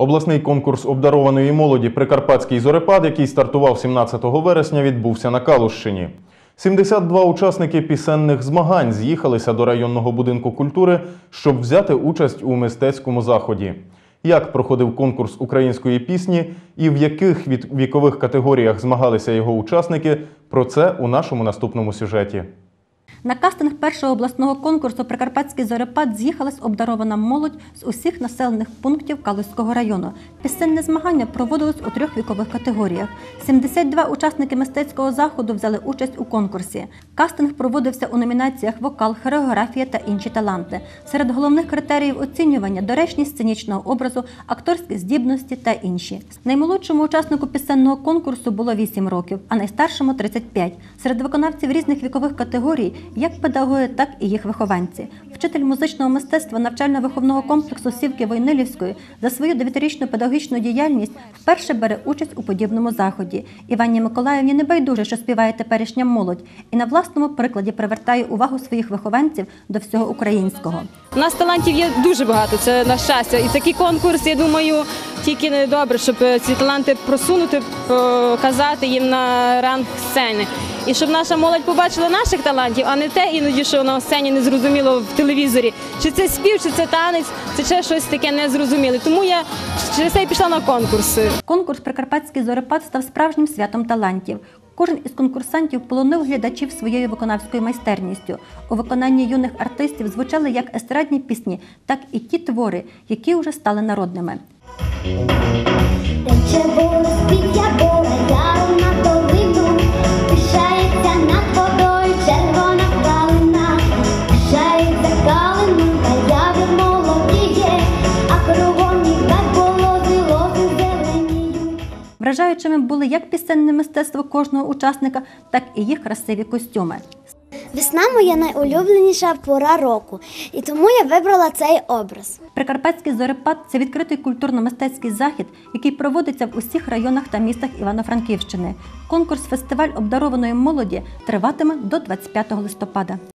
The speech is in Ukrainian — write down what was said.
Обласний конкурс обдарованої молоді Прикарпатський зорепад, який стартував 17 вересня, відбувся на Калущині. 72 учасники пісенних змагань з'їхалися до районного будинку культури, щоб взяти участь у мистецькому заході. Як проходив конкурс української пісні і в яких вікових категоріях змагалися його учасники, про це у нашому наступному сюжеті. На кастинг першого обласного конкурсу Прикарпатський зорепад з'їхалась обдарована молодь з усіх населених пунктів Калузького району. Пісенне змагання проводилось у трьох вікових категоріях. 72 учасники мистецького заходу взяли участь у конкурсі. Кастинг проводився у номінаціях вокал, хореографія та інші таланти. Серед головних критеріїв оцінювання доречність сценічного образу, акторські здібності та інші. Наймолодшому учаснику пісенного конкурсу було 8 років, а найстаршому 35. Серед виконавців різних вікових категорій як педагоги, так і їх вихованці. Вчитель музичного мистецтва навчально-виховного комплексу Сівки Войнилівської за свою дев'ятирічну педагогічну діяльність вперше бере участь у подібному заході. Івані Миколаївні не байдуже, що співає теперішня молодь, і на власному прикладі привертає увагу своїх вихованців до всього українського. У нас талантів є дуже багато, це на щастя. І такий конкурс, я думаю, тільки не добре, щоб ці таланти просунути, показати їм на ранг сцени. І щоб наша молодь побачила наших талантів, а не те іноді, що на сцені не зрозуміло в телевізорі. Чи це спів, чи це танець, чи ще щось таке незрозуміле. Тому я через це і пішла на конкурси. Конкурс Прикарпатський зорепад став справжнім святом талантів. Кожен із конкурсантів полонив глядачів своєю виконавською майстерністю. У виконанні юних артистів звучали як естрадні пісні, так і ті твори, які вже стали народними. Вражаючими були як пісенне мистецтво кожного учасника, так і їх красиві костюми. Весна моя найулюбленіша пора року, і тому я вибрала цей образ. Прикарпатський зорепад це відкритий культурно-мистецький захід, який проводиться в усіх районах та містах Івано-Франківщини. Конкурс фестиваль обдарованої молоді триватиме до 25 листопада.